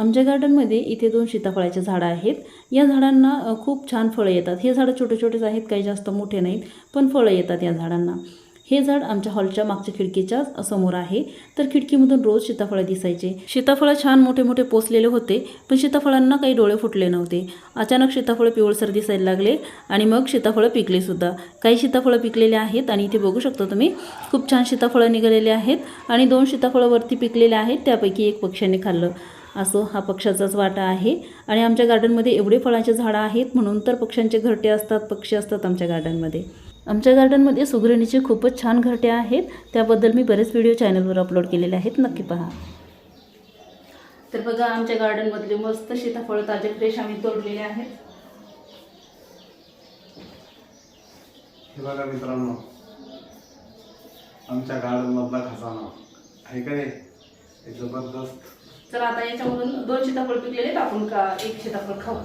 आमच्या गार्डनमध्ये इथे दोन सीताफळाचे झाडं आहेत. या झाडांना खूप छान फळं येतात. हे झाडं छोटे छोटेच आहेत काही जास्त मोठे नाहीत पण फळं येतात या झाडांना. हे झाड आमच्या हॉलच्या मागच्या खिडकीच्या समोर आहे. तर खिडकीमधून रोज सीताफळं दिसायचे. सीताफळं छान मोठे मोठे पोचलेले होते पण सीताफळांना काही डोळे फुटले नव्हते. अचानक सीताफळं पिवळसर दिसायला लागले आणि मग सीताफळं पिकले सुद्धा. काही सीताफळं पिकलेले आहेत आणि इथे बघू शकता तुम्ही खूप छान सीताफळं निघालेले आहेत आणि दोन सीताफळं वरती पिकलेले आहेत त्यापैकी एक पक्ष्याने खाल्लं. असो हा पक्ष्याचाच वाटा आहे. आणि आमच्या गार्डनमध्ये एवढे फळांचे झाडं आहेत म्हणून तर पक्ष्यांचे घरटे असतात पक्षी असतात आमच्या गार्डनमध्ये. आमच्या गार्डनमध्ये सुगरणीचे खूपच छान घरटे आहेत. त्याबद्दल मी बरेच व्हिडिओ चॅनलवर अपलोड केलेले आहेत. नक्की पहा. तर बघा आमच्या गार्डनमधले मस्त सीताफळ ताजे फ्रेश आम्ही तोडलेले आहेत. हे बघा मित्रांनो आमच्या गार्डनमधला खजाना. आहे का नाही? जबरदस्त. तर आता याच्यामधून दोन सीताफळ पिकलेले आपण का एक सीताफळ खाऊ?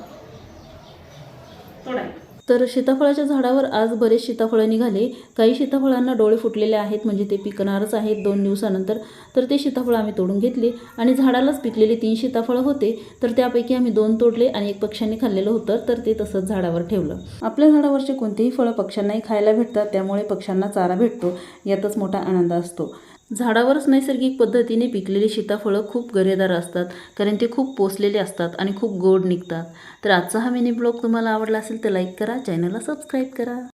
तोडाय तर सीताफळाच्या झाडावर आज बरेच सीताफळं निघाले. काही सीताफळांना डोळे फुटलेले आहेत म्हणजे ते पिकणारच आहेत दोन दिवसानंतर. तर ते सीताफळ आम्ही तोडून घेतले आणि झाडालाच पिकलेले तीन सीताफळं होते. तर त्यापैकी आम्ही दोन तोडले आणि एक पक्ष्यांनी खाल्लेलं होतं तर ते तसंच झाडावर ठेवलं. आपल्या झाडावरचे कोणतेही फळं पक्ष्यांनाही खायला भेटतात त्यामुळे पक्ष्यांना चारा भेटतो. यातच मोठा आनंद असतो. झाडावरच नैसर्गिक पद्धतीने पिकलेली सीताफळं खूप गरेदार असतात कारण ते खूप पोचलेले असतात आणि खूप गोड निघतात. तर आजचा हा मिनी ब्लॉग तुम्हाला आवडला असेल तर लाईक करा चॅनलला सबस्क्राईब करा.